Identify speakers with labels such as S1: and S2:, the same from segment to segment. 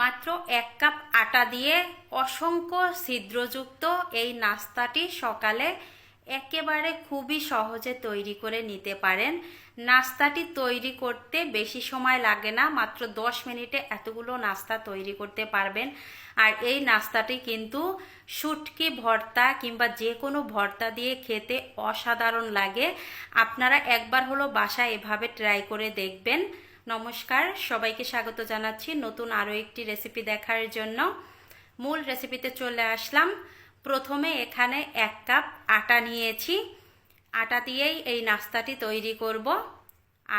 S1: মাত্র এক কাপ আটা দিয়ে অসংখ্য ছিদ্রযুক্ত এই নাস্তাটি সকালে একেবারে খুবই সহজে তৈরি করে নিতে পারেন। নাস্তাটি তৈরি করতে বেশি সময় লাগে না, মাত্র দশ মিনিটে এতগুলো নাস্তা তৈরি করতে পারবেন। আর এই নাস্তাটি কিন্তু শুটকি ভর্তা কিংবা যে কোনো ভর্তা দিয়ে খেতে অসাধারণ লাগে। আপনারা একবার হলো বাসায় এভাবে ট্রাই করে দেখবেন। নমস্কার, সবাইকে স্বাগত জানাচ্ছি নতুন আরও একটি রেসিপি দেখার জন্য। মূল রেসিপিতে চলে আসলাম। প্রথমে এখানে এক কাপ আটা নিয়েছি। আটা দিয়েই এই নাস্তাটি তৈরি করব।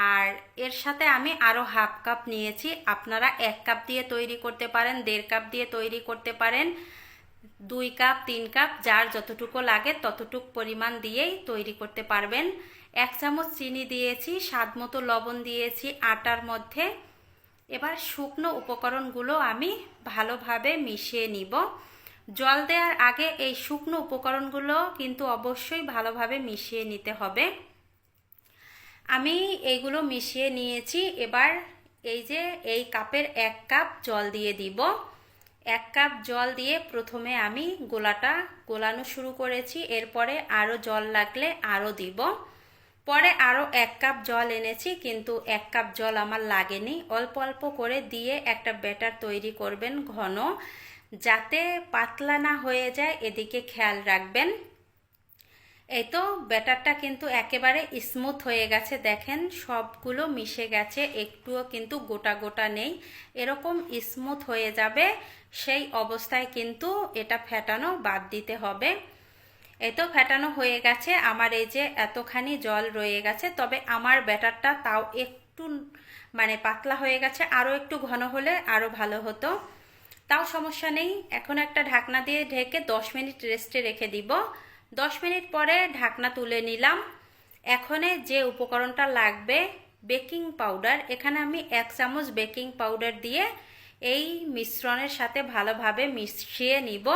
S1: আর এর সাথে আমি আরও হাফ কাপ নিয়েছি। আপনারা এক কাপ দিয়ে তৈরি করতে পারেন, দেড় কাপ দিয়ে তৈরি করতে পারেন। দুই কাপ, তিন কাপ, যার যতটুকু লাগে ততটুক পরিমাণ দিয়েই তৈরি করতে পারবেন। এক চামচ চিনি দিয়েছি, স্বাদ মতো লবণ দিয়েছি, আটার মধ্যে। এবার শুকনো উপকরণগুলো আমি ভালোভাবে মিশিয়ে নিব। জল দেওয়ার আগে এই শুকনো উপকরণগুলো কিন্তু অবশ্যই ভালোভাবে মিশিয়ে নিতে হবে। আমি এইগুলো মিশিয়ে নিয়েছি। এবার এই যে এই কাপের এক কাপ জল দিয়ে দিব। এক কাপ জল দিয়ে প্রথমে আমি গোলাটা গোলানো শুরু করেছি। এরপরে আরও জল লাগলে আরও দিব। পরে আরও এক কাপ জল এনেছি, কিন্তু এক কাপ জল আমার লাগেনি। অল্প অল্প করে দিয়ে একটা ব্যাটার তৈরি করবেন ঘন, যাতে পাতলা না হয়ে যায়, এদিকে খেয়াল রাখবেন। এই তো ব্যাটারটা কিন্তু একেবারে স্মুথ হয়ে গেছে, দেখেন সবগুলো মিশে গেছে, একটুও কিন্তু গোটা গোটা নেই। এরকম স্মুথ হয়ে যাবে, সেই অবস্থায় কিন্তু এটা ফেটানো বাদ দিতে হবে। এই তো ফেটানো হয়ে গেছে, আমার এই যে এতখানি জল রয়ে গেছে, তবে আমার ব্যাটারটা তাও একটু মানে পাতলা হয়ে গেছে আরও একটু ঘন হলে আরও ভালো হতো। তাও সমস্যা নেই, এখন একটা ঢাকনা দিয়ে ঢেকে দশ মিনিট রেস্টে রেখে দিব। দশ মিনিট পরে ঢাকনা তুলে নিলাম। এখনে যে উপকরণটা লাগবে, বেকিং পাউডার, এখানে আমি এক চামচ বেকিং পাউডার দিয়ে এই মিশ্রণের সাথে ভালোভাবে মিশিয়ে নিব।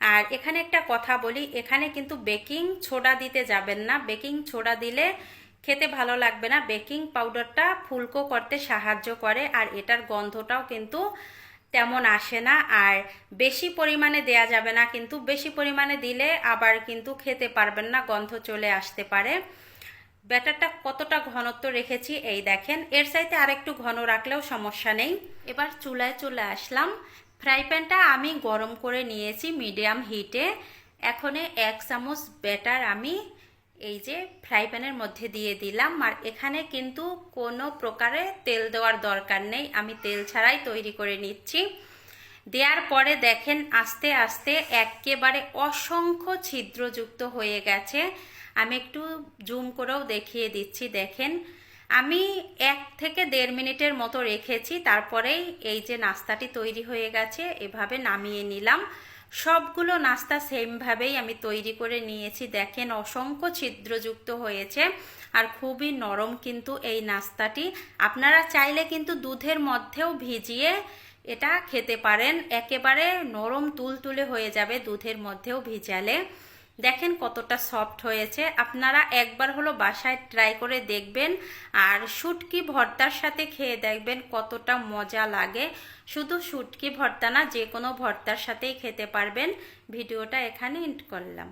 S1: আর এখানে একটা কথা বলি, এখানে কিন্তু বেকিং ছোডা দিতে যাবেন না। বেকিং ছোডা দিলে খেতে ভালো লাগবে না। বেকিং পাউডারটা ফুলকো করতে সাহায্য করে আর এটার গন্ধটাও কিন্তু তেমন আসে না। আর বেশি পরিমাণে দেয়া যাবে না কিন্তু, বেশি পরিমাণে দিলে আবার কিন্তু খেতে পারবেন না, গন্ধ চলে আসতে পারে। ব্যাটারটা কতটা ঘনত্ব রেখেছি এই দেখেন। এর চাইতে আরেকটু ঘন রাখলেও সমস্যা নেই। এবার চুলায় চলে আসলাম। ফ্রাই প্যানটা আমি গরম করে নিয়েছি মিডিয়াম হিটে। এখনে এক চামচ ব্যাটার আমি এই যে ফ্রাই প্যানের মধ্যে দিয়ে দিলাম। আর এখানে কিন্তু কোনো প্রকারে তেল দেওয়ার দরকার নেই। আমি তেল ছাড়াই তৈরি করে নিচ্ছি। দেওয়ার পরে দেখেন আস্তে আস্তে একেবারে অসংখ্য ছিদ্রযুক্ত হয়ে গেছে। আমি একটু জুম করেও দেখিয়ে দিচ্ছি, দেখেন। আমি এক থেকে দেড় মিনিটের মতো রেখেছি তারপরেই এই যে নাস্তাটি তৈরি হয়ে গেছে, এভাবে নামিয়ে নিলাম। সবগুলো নাস্তা সেমভাবেই আমি তৈরি করে নিয়েছি। দেখেন, অসংখ্য ছিদ্রযুক্ত হয়েছে আর খুবই নরম কিন্তু এই নাস্তাটি। আপনারা চাইলে কিন্তু দুধের মধ্যেও ভিজিয়ে এটা খেতে পারেন। একেবারে নরম তুলতুলে হয়ে যাবে দুধের মধ্যেও ভিজালে। দেখেন কতটা সফট হয়েছে। আপনারা একবার হলো বাসায় ট্রাই করে দেখবেন আর শুটকি ভর্তার সাথে খেয়ে দেখবেন কতটা মজা লাগে। শুধু শুটকি ভর্তা না, যে কোনো ভর্তার সাথেই খেতে পারবেন। ভিডিওটা এখানে এন্ড করলাম।